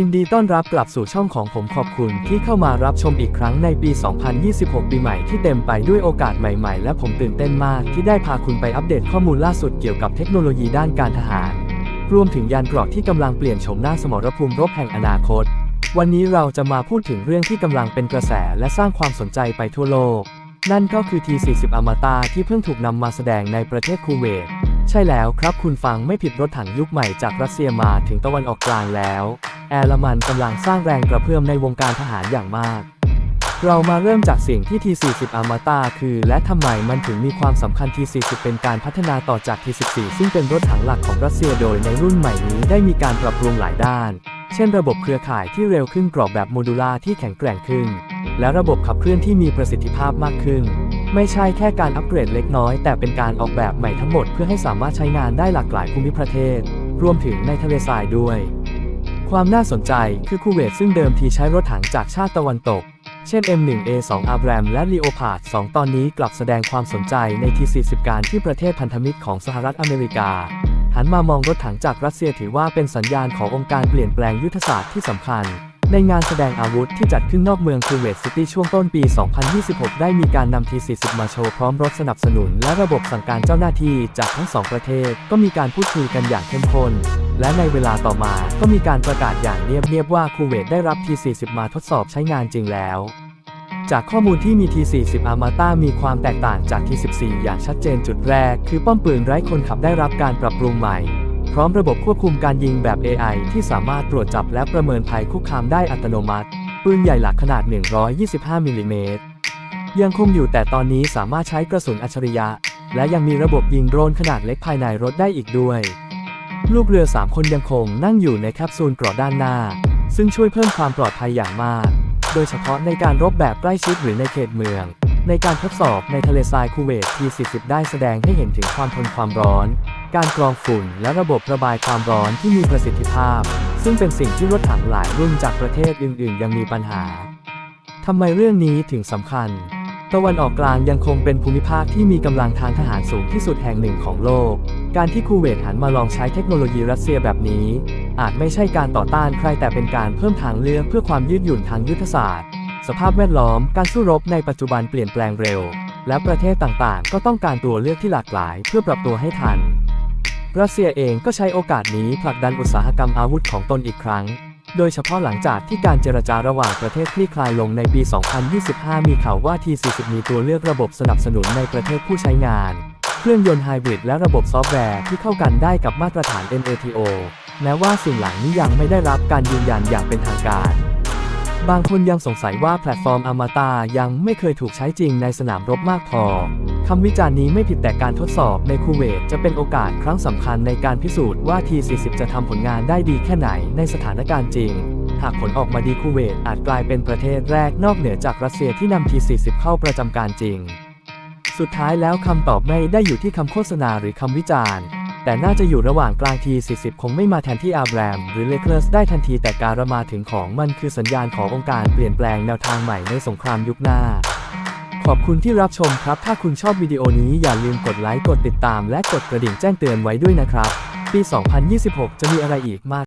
ยินดีต้อนรับกลับสู่ช่องของผมขอบคุณที่เข้ามารับชมอีกครั้งในปี 2026 ปีใหม่ที่เต็มไปด้วยโอกาสใหม่ ๆ และผมตื่นเต้นมากที่ได้พาคุณไปอัปเดตข้อมูลล่าสุดเกี่ยวกับเทคโนโลยีด้านการทหาร รวมถึงยานเกราะที่กำลังเปลี่ยนโฉมหน้าสมรภูมิรบแห่งอนาคต วันนี้เราจะมาพูดถึงเรื่องที่กำลังเป็นกระแสและสร้างความสนใจไปทั่วโลก นั่นก็คือ T40 อมตะที่เพิ่งถูกนำมาแสดงในประเทศคูเวตใช่แล้วครับคุณฟังไม่ผิดรถถังยุคใหม่จากรัสเซียมาถึงตะวันออกกลางแล้ว แอร์มันกำลังสร้างแรงกระเพื่อมในวงการทหารอย่างมาก เรามาเริ่มจากสิ่งที่ T40 อมตะคือ และทำไมมันถึงมีความสำคัญ T40 เป็นการพัฒนาต่อจาก T14 ซึ่งเป็นรถถังหลักของรัสเซียโดยในรุ่นใหม่นี้ได้มีการปรับปรุงหลายด้าน เช่นระบบเครือข่ายที่เร็วขึ้นกรอบแบบโมดูล่าที่แข็งแกร่งขึ้น และระบบขับเคลื่อนที่มีประสิทธิภาพมากขึ้นไม่ใช่แค่การอัปเกรดเล็กน้อย แต่เป็นการออกแบบใหม่ทั้งหมดเพื่อให้สามารถใช้งานได้หลากหลายภูมิประเทศ รวมถึงในทะเลทรายด้วย ความน่าสนใจคือคูเวตซึ่งเดิมทีใช้รถถังจากชาติตะวันตก เช่น M1A2 Abram และ Leopard 2 ตอนนี้กลับแสดงความสนใจใน T40 การที่ประเทศพันธมิตรของสหรัฐอเมริกา หันมามองรถถังจากรัสเซียถือว่าเป็นสัญญาณขององค์การเปลี่ยนแปลงยุทธศาสตร์ที่สำคัญในงานแสดงอาวุธที่จัดขึ้นนอกเมืองคูเวตซิตี้ช่วงต้นปี 2026 ได้มีการนำ T40 มาโชว์พร้อมรถสนับสนุนและระบบสั่งการเจ้าหน้าที่จากทั้งสองประเทศ ก็มีการพูดคุยกันอย่างเข้มข้น และในเวลาต่อมาก็มีการประกาศอย่างเงียบๆว่าคูเวตได้รับ T40 มาทดสอบใช้งานจริงแล้ว จากข้อมูลที่มี T40 อามาตามีความแตกต่างจาก T14 อย่างชัดเจนจุดแรก คือป้อมปืนไร้คนขับได้รับการปรับปรุงใหม่ พร้อมระบบควบคุมการยิงแบบ AI ที่สามารถตรวจจับและประเมินภัยคุกคามได้อัตโนมัติ ปืนใหญ่หลักขนาด 125มิลลิเมตรยังคงอยู่แต่ตอนนี้สามารถใช้กระสุนอัจฉริยะ และยังมีระบบยิงโดรนขนาดเล็กภายในรถได้อีกด้วย ลูกเรือ 3 คนยังคงนั่งอยู่ในแคปซูลเกราะด้านหน้า ซึ่งช่วยเพิ่มความปลอดภัยอย่างมาก โดยเฉพาะในการรบแบบใกล้ชิดหรือในเขตเมือง ในการทดสอบในทะเลทรายคูเวต T40 ได้แสดงให้เห็นถึงความทนความร้อน การกรองฝุ่น และระบบระบายความร้อนที่มีประสิทธิภาพ ซึ่งเป็นสิ่งที่รถถังหลายรุ่นจากประเทศอื่น ๆ ยังมีปัญหาทำไมเรื่องนี้ถึงสำคัญ ตะวันออกกลางยังคงเป็นภูมิภาคที่มีกำลังทางทหารสูงที่สุดแห่งหนึ่งของโลก การที่คูเวตหันมาลองใช้เทคโนโลยีรัสเซียแบบนี้ อาจไม่ใช่การต่อต้านใครแต่เป็นการเพิ่มทางเลือกเพื่อความยืดหยุ่นทางยุทธศาสตร์ สภาพแวดล้อมการสู้รบในปัจจุบันเปลี่ยนแปลงเร็ว และประเทศต่างๆ ก็ต้องการตัวเลือกที่หลากหลาย เพื่อปรับตัวให้ทัน รัสเซียเองก็ใช้โอกาสนี้ผลักดันอุตสาหกรรมอาวุธของตนอีกครั้ง โดยเฉพาะหลังจากที่การเจรจาระหว่างประเทศคลี่คลายลงในปี 2025 มีข่าวว่า T40 มีตัวเลือกระบบสนับสนุนในประเทศผู้ใช้งาน เครื่องยนต์ไฮบริดและระบบซอฟต์แวร์ที่เข้ากันได้กับมาตรฐาน NATO แม้ว่าสิ่งหลังนี้ยังไม่ได้รับการยืนยันอย่างเป็นทางการ บางคนยังสงสัยว่าแพลตฟอร์มอมตะยังไม่เคยถูกใช้จริงในสนามรบมากพอ คำวิจารณ์นี้ไม่ผิดแต่การทดสอบในคูเวตจะเป็นโอกาสครั้งสำคัญในการพิสูจน์ว่า T40 จะทำผลงานได้ดีแค่ไหนในสถานการณ์จริง หากผลออกมาดีคูเวตอาจกลายเป็นประเทศแรกนอกเหนือจากรัสเซียที่นำ T40 เข้าประจำการจริง สุดท้ายแล้วคำตอบไม่ได้อยู่ที่คำโฆษณาหรือคำวิจารณ์ แต่น่าจะอยู่ระหว่างกลางที 40 คงไม่มาแทนที่อาร์แรม หรือเลเคอร์สได้ทันทีแต่การมาถึงของมันคือสัญญาณขององค์การเปลี่ยนแปลงแนวทางใหม่ในสงครามยุคหน้า ขอบคุณที่รับชมครับ ถ้าคุณชอบวิดีโอนี้อย่าลืมกดไลค์กดติดตาม และกดกระดิ่งแจ้งเตือนไว้ด้วยนะครับ ปี 2026 จะมีอะไรอีกมาก